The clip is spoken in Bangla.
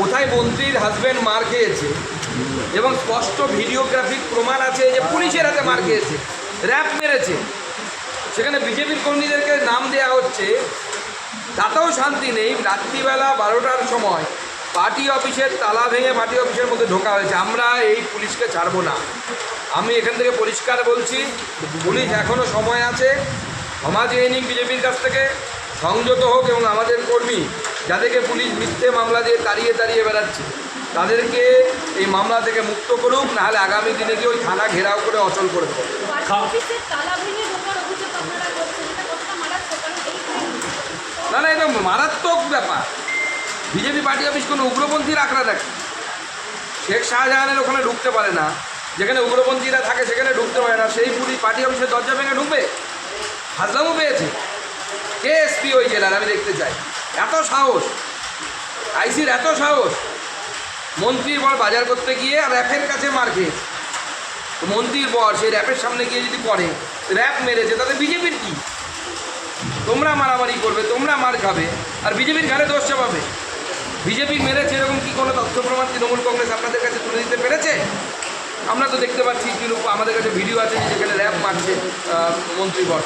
কোথায় মন্ত্রীর হাজব্যান্ড মার খেয়েছে? এবং স্পষ্ট ভিডিওগ্রাফিক প্রমাণ আছে যে পুলিশের হাতে মার খেয়েছে। র্যাপ মেরেছে। সেখানে বিজেপির কর্মীদেরকে নাম দেওয়া হচ্ছে, তাতেও শান্তি নেই। রাত্রিবেলা বারোটার সময় পার্টি অফিসের তালা ভেঙে পার্টি অফিসের মধ্যে ঢোকা হয়েছে। আমরা এই পুলিশকে ছাড়বো না। আমি এখান থেকে পরিষ্কার বলছি, পুলিশ এখনও সময় আছে। ক্ষমা নিক বিজেপির কাছ থেকে। সংযত হোক এবং আমাদের কর্মী যাদেরকে পুলিশ মিথ্যে মামলা দিয়ে তাড়িয়ে তাড়িয়ে বেড়াচ্ছে তাদেরকে এই মামলা থেকে মুক্ত করুক নাহলে আগামী দিনে গিয়ে ওই থানা ঘেরাও করে অচল করে দেবো। না না এটা মারাত্মক ব্যাপার। বিজেপি পার্টি অফিস কোনো উগ্রপন্থীর আঁকড়া দেখে। শেখ শাহজাহানের ওখানে ঢুকতে পারে না যেখানে উগ্রপন্থীরা থাকে সেখানে ঢুকতে পারে না সেই পুলিশ পার্টি অফিসের দরজা ভেঙে ঢুকবে। হাজলামও পেয়েছে। কে এসপি ওই জেলার আমি দেখতে চাই। এত সাহস। আইসির এত সাহস। মন্ত্রীর বর বাজার করতে গিয়ে র্যাপের কাছে মার খেয়েছে। মন্ত্রীর বর সেই র্যাপের সামনে গিয়ে যদি পড়ে, র্যাপ মেরেছে, তাতে বিজেপির কী? তোমরা মারামারি করবে, তোমরা মার খাবে, আর বিজেপির ঘাড়ে দোষ চাপাবে। বিজেপি মেরেছে এরকম কি কোনো তথ্য প্রমাণ তৃণমূল কংগ্রেস আপনাদের কাছে তুলে দিতে পেরেছে? আমরা তো দেখতে পাচ্ছি তৃণমূল আমাদের কাছে ভিডিও আছে যেখানে র্যাপ মারছে মন্ত্রী বর